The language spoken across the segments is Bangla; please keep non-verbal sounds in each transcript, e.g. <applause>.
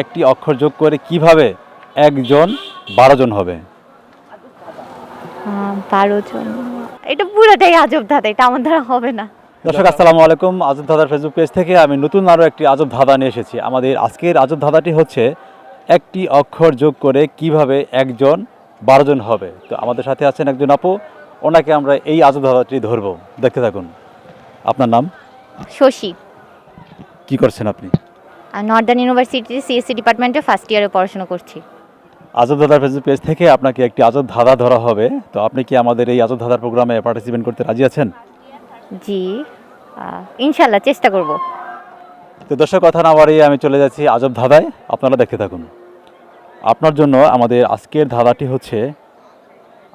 একটি অক্ষর যোগ করে কীভাবে একজন বারো জন হবে? বারো জন এটা পুরোটাই আজব দাদা এটা আমার দ্বারা হবে না। দর্শক আসসালামু আলাইকুম। আজব ধাঁধার ফেসবুক পেজ থেকে আমি নতুন আরও একটি আজব ধাঁধা নিয়ে এসেছি। আমাদের আজকের আজব ধাঁধাটি হচ্ছে একটি অক্ষর যোগ করে কীভাবে একজন বারো জন হবে। তো আমাদের সাথে আছেন একজন আপু। ওনাকে আমরা এই আজব ধাঁধাটি ধরবো। দেখতে থাকুন। আপনার নাম? শশী। কি করছেন আপনি? নর্দার্ন ইউনিভার্সিটির সিএসসি ডিপার্টমেন্টে ফার্স্ট ইয়ারে পড়াশোনা করছি। আজব দাদার ফেসবুক পেজ থেকে আপনাকে একটি আজব ধাঁধা ধরা হবে। তো আপনি কি আমাদের এই আজব ধাঁধার প্রোগ্রামে পার্টিসিপেট করতে রাজি আছেন? জি ইনশাল্লাহ চেষ্টা করব। তো দর্শক কথা না বাড়িয়ে আমি চলে যাচ্ছি আজব ধাঁধায়। আপনারা দেখতে থাকুন। আপনার জন্য আমাদের আজকের ধাঁধাটি হচ্ছে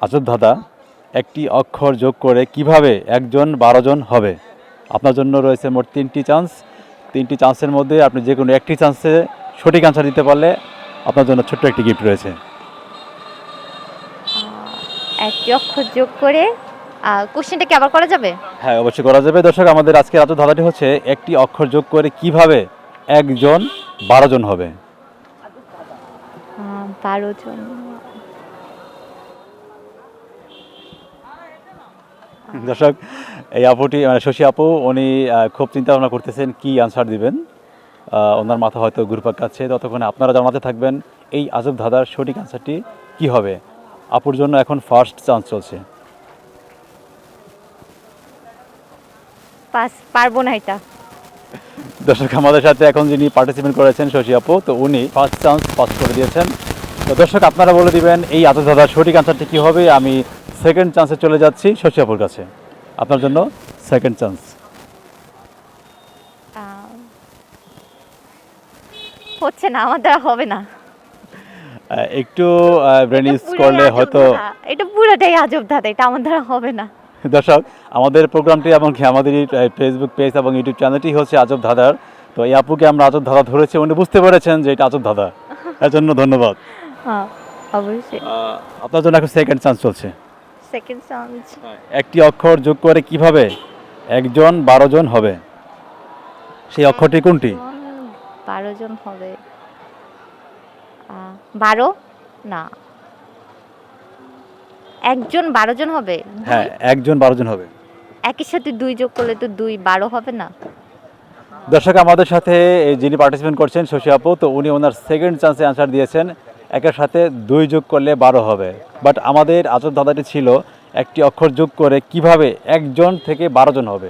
আজব ধাঁধা। একটি অক্ষর যোগ করে কীভাবে একজন বারো জন হবে। আপনার জন্য রয়েছে মোট তিনটি চান্স তিনটি চান্সের মধ্যে আপনি যে কোনো একটি চান্সে সঠিক আনসার দিতে পারলে আপনার জন্য ছোট্ট একটি গিফট রয়েছে। অক্ষর যোগ করে কোশ্চেনটা কি আবার করা যাবে? হ্যাঁ অবশ্যই করা যাবে। দর্শক আমাদের আজকের আজব ধাঁধাটি হচ্ছে একটি অক্ষর যোগ করে কীভাবে একজন বারো জন হবে। বারো জন। <laughs> দর্শক এই আপুটি মানে শশী আপু উনি খুব চিন্তা ভাবনা করতেছেন কি আনসার দিবেন। ওনার মাথা হয়তো ঘুরপাক কাচ্ছে ততক্ষণে আপনারা জানাতে থাকবেন এই আজব ধাঁধার সঠিক আনসারটি কি হবে? আপুর জন্য এখন ফার্স্ট চান্স চলছে। পাস পারব না এটা। দর্শক আমাদের সাথে এখন যিনি পার্টিসিপেট করেছেন শশী আপু তো উনি ফার্স্ট চান্স পাস করে দিয়েছেন। তো দর্শক আপনারা বলে দিবেন এই আজব ধাঁধার সঠিক আনসারটি কি হবে? আমি সেকেন্ড চান্সে চলে যাচ্ছি শশী আপুর কাছে। আপনার জন্য সেকেন্ড চান্স হচ্ছে না আমার দ্বারা হবে না। একটু ব্রেন ইউজ করলে হয়তো এটা পুরোটাই আজব দাদা এটা আমার দ্বারা হবে না। দর্শক আমাদের প্রোগ্রামটি এমনকি আমাদের ফেসবুক পেজ এবং ইউটিউব চ্যানেলটি হচ্ছে আজব ধাঁধার তো এই আপুকে আমরা আজব ধাঁধা ধরেছি উনি বুঝতে পেরেছেন যে এটা আজব ধাঁধা <laughs> এর জন্য ধন্যবাদ। হ্যাঁ অবশ্যই। আপনার জন্য এখন সেকেন্ড চান্স চলছে। সেকেন্ড চান্স একটি অক্ষর যোগ করে কীভাবে একজন বারো জন হবে? সেই অক্ষরটি কোনটি? বারো জন হবে। বারো? না। একজন বারো জন হবে? হ্যাঁ একজন বারো জন হবে। একই সাথে দুই যোগ করলে তো দুই বারো হবে না। দর্শক আমাদের সাথে যিনি পার্টিসিপেন্ট করছেন শশী আপু তো উনি ওনার সেকেন্ড চান্সে অ্যান্সার দিয়েছেন। একের সাথে দুই যোগ করলে বারো হবে। বাট আমাদের আচর ধাঁধাটি ছিল একটি অক্ষর যোগ করে কীভাবে একজন থেকে বারো জন হবে।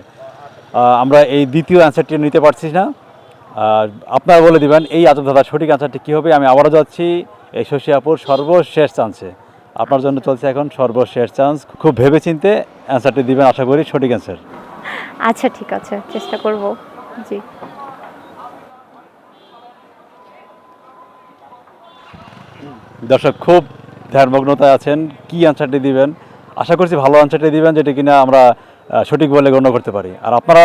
আমরা এই দ্বিতীয় অ্যান্সারটি নিতে পারছি না। আর আপনারা বলে দিবেন, এই আচর ধাঁধার সঠিক অ্যান্সারটি কী হবে? আমি আবারও যাচ্ছি এই শশী আপুর সর্বশেষ চান্সে আপনার জন্য চলছে এখন সর্বশেষ চান্স খুব ভেবেচিন্তে অ্যান্সারটি দিবেন, আশা করি সঠিক অ্যান্সার আচ্ছা ঠিক আছে, চেষ্টা করব। জি। দর্শক খুব ধ্যানমগ্নতায় আছেন। কি অ্যান্সারটি দিবেন? আশা করছি ভালো আনসারটি দিবেন যেটা কিনা আমরা সঠিক বলে গণ্য করতে পারি। আর আপনারা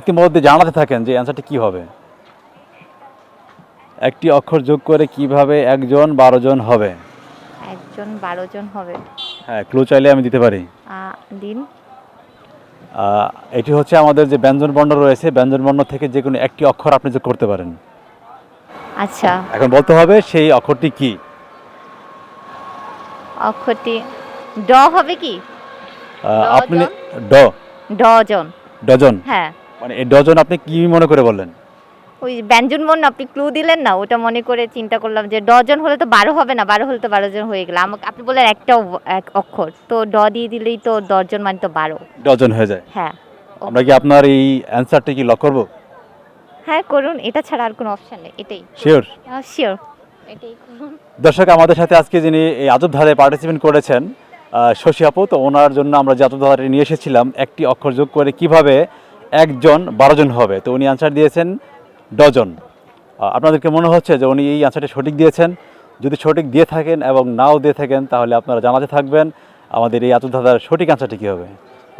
ইতিমধ্যে জানাতে থাকেন যে অ্যান্সারটি কি হবে। একটি অক্ষর যোগ করে কীভাবে একজন বারো জন হবে? একজন বারো জন হবে। হ্যাঁ ক্লু চাইলে আমি দিতে পারি। দিন। এটি হচ্ছে আমাদের যে ব্যঞ্জন বর্ণ রয়েছে ব্যঞ্জন বর্ণ থেকে যে কোনো একটি অক্ষর আপনি যোগ করতে পারেন। আচ্ছা। এখন বলতে হবে সেই অক্ষরটি কি? অক্ষরটি ড হবে কি? আপনি ড। Dozen dozen? হ্যাঁ। মানে এই ডজন আপনি কি মনে করে বললেন? ওই ব্যঞ্জন বর্ণ আপনি ক্লু দিলেন না ওটা মনে করে চিন্তা করলাম যে ডজন হলে তো বারো হবে না বারো হলে তো বারো জন হয়ে গেল। আমাকে আপনি বললেন একটা এক অক্ষর তো ড দিয়ে দিলেই তো দশজন মানে তো বারো। ডজন হয়ে যায়। হ্যাঁ। আমরা কি আপনার এই অ্যান্সারটি কি লক করব? হ্যাঁ করুন। এটা ছাড়া আর কোনো অপশন নেই এটাই। শিওর শিওর দর্শক, আমাদের সাথে আজকে যিনি এই আজব ধারে পার্টিসিপেট করেছেন শশী আপু, তো ওনার জন্য আমরা যে আজব ধারাটি নিয়ে এসেছিলাম, একটি অক্ষর যোগ করে কীভাবে একজন বারো জন হবে। তো উনি আনসার দিয়েছেন, ডজন। আপনাদেরকে মনে হচ্ছে যে উনি এই আনসারটি সঠিক দিয়েছেন? যদি সঠিক দিয়ে থাকেন এবং নাও দিয়ে থাকেন, তাহলে আপনারা জানাতে থাকবেন। আমাদের এই আজব ধাঁধার সঠিক আনসারটি কী হবে?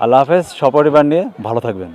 আল্লাহ হাফেজ, সপরিবার নিয়ে ভালো থাকবেন।